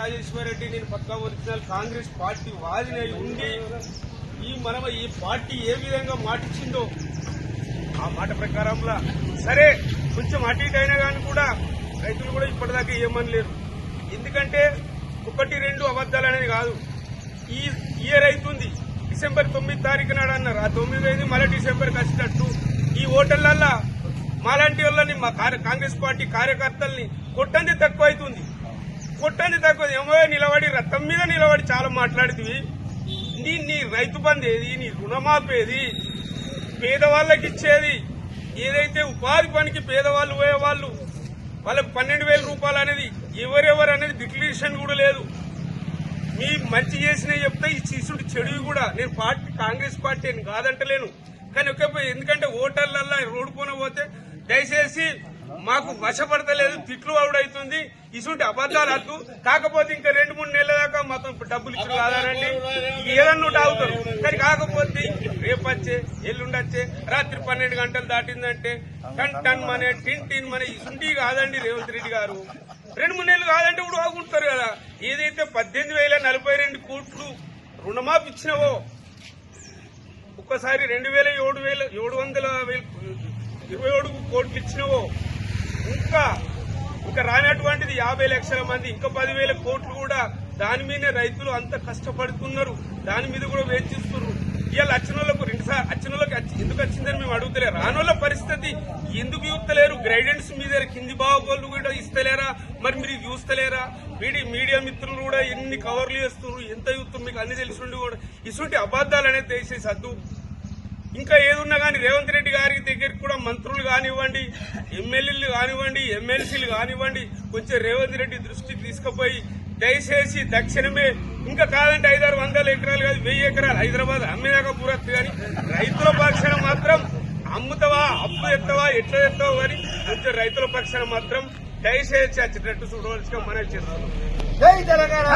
రాజేశ్వర రెడ్డి నేను పక్కా original Congress party వాదినై ఉండి ఈ మనం ఈ పార్టీ ఏ విధంగా మాటిచ్చిందో ఆ మాట ప్రకారంలా. సరే కొంచెం అటు ఇటు అయినా కానీ కూడా రైతులు కూడా ఇప్పటిదాకా ఏమని లేరు ఎందుకంటే ఒకటి రెండు అబద్దాలు అనేది కాదు. ఈ ఇయర్ అవుతుంది డిసెంబర్ తొమ్మిది తారీఖు నాడు అన్నారు. ఆ తొమ్మిది అయింది మళ్ళీ డిసెంబర్కి వచ్చినట్టు. ఈ ఓటర్లల్లా మాలాంటి వాళ్ళని మా కార్య- కాంగ్రెస్ పార్టీ కార్యకర్తల్ని కొట్టంది తక్కువ అవుతుంది కొట్టంది తక్కువ. ఏమో నిలబడి రథం మీద నిలబడి చాలా మాట్లాడుతుంది నీ నీ రైతు బంధు ఏది నీ రుణమాపేది పేదవాళ్ళకి ఇచ్చేది ఏదైతే ఉపాధి పనికి పేదవాళ్ళు పోయేవాళ్ళు వాళ్ళకి పన్నెండు వేల రూపాయలు అనేది ఎవరెవరు అనేది డిక్లరేషన్ కూడా లేదు. మీ మంచి చేసిన చెప్తే ఈ శిశుడు చెడువి కూడా. నేను పార్టీ కాంగ్రెస్ పార్టీ అని కాదంటలేను. కానీ ఒక ఎందుకంటే ఓటర్లల్లా రోడ్డు పోన పోతే దయచేసి మాకు వశపడతలేదు తిట్లు అవుడవుతుంది ఇసుంటి అబద్దాలు అద్దు కాకపోతే ఇంకా రెండు మూడు నెలల దాకా మొత్తం డబ్బులు ఇచ్చిన కాదారండి. ఏదన్నా తాగుతారు కానీ కాకపోతే రేపు వచ్చే ఎల్లుండొచ్చే రాత్రి పన్నెండు గంటలు దాటిందంటే టన్ టన్ మనే టిన్ టిన్ మనే ఇసుంటి కాదండి రేవంత్ రెడ్డి గారు. రెండు మూడు నెలలు కాదంటే కూడా ఆగుంటారు కదా. ఏదైతే పద్దెనిమిది వేల నలభై రెండు కోట్లు రుణమాఫీ ఇచ్చినవో ఒక్కసారి రెండు వేల ఏడు వేల ఏడు వందల వేల ఇరవై ఏడు కోట్లు ఇచ్చినవో ఇంకా ఇంకా రానటువంటిది యాభై లక్షల మంది ఇంకా పదివేల కోట్లు కూడా దాని మీదనే రైతులు అంత కష్టపడుతున్నారు. దాని మీద కూడా వేచిస్తున్నారు ఇవాళ అచ్చనలకు రెండుసార్లు రెండు ఎందుకు వచ్చిందని మేము అడుగుతలేరు. రానోళ్ళ పరిస్థితి ఎందుకు చూస్తలేరు? గైడెన్స్ మీద కింది బాగోళ్ళు కూడా ఇస్తలేరా? మరి మీరు చూస్తలేరా? మీడియా మీడియా మిత్రులు కూడా ఎన్ని కవర్లు చేస్తున్నారు? ఎంత చూస్తున్నారు? మీకు అన్ని తెలిసి ఉండి కూడా ఇటువంటి అబద్దాలు అనేది దయచేసి ఇంకా ఏదున్నా కానీ రేవంత్ రెడ్డి కూడా మంత్రులు కానివ్వండి ఎమ్మెల్యేలు కానివ్వండి ఎమ్మెల్సీలు కానివ్వండి కొంచెం రేవంత్ రెడ్డి దృష్టికి తీసుకుపోయి దయచేసి దక్షిణమే ఇంకా కాదంటే ఐదారు వందల ఎకరాలు కాదు వెయ్యి ఎకరాలు హైదరాబాద్ అమ్మేదాకా పూరత్తు కానీ రైతుల పక్షాన మాత్రం అమ్ముతావా అప్పు ఎత్తవా ఎట్లా ఎత్తావు కానీ కొంచెం రైతుల పక్షాన మాత్రం దయచేసి వచ్చేటట్టు చూడవలసిగా మనం చేస్తున్నాం. జై తెలంగాణ!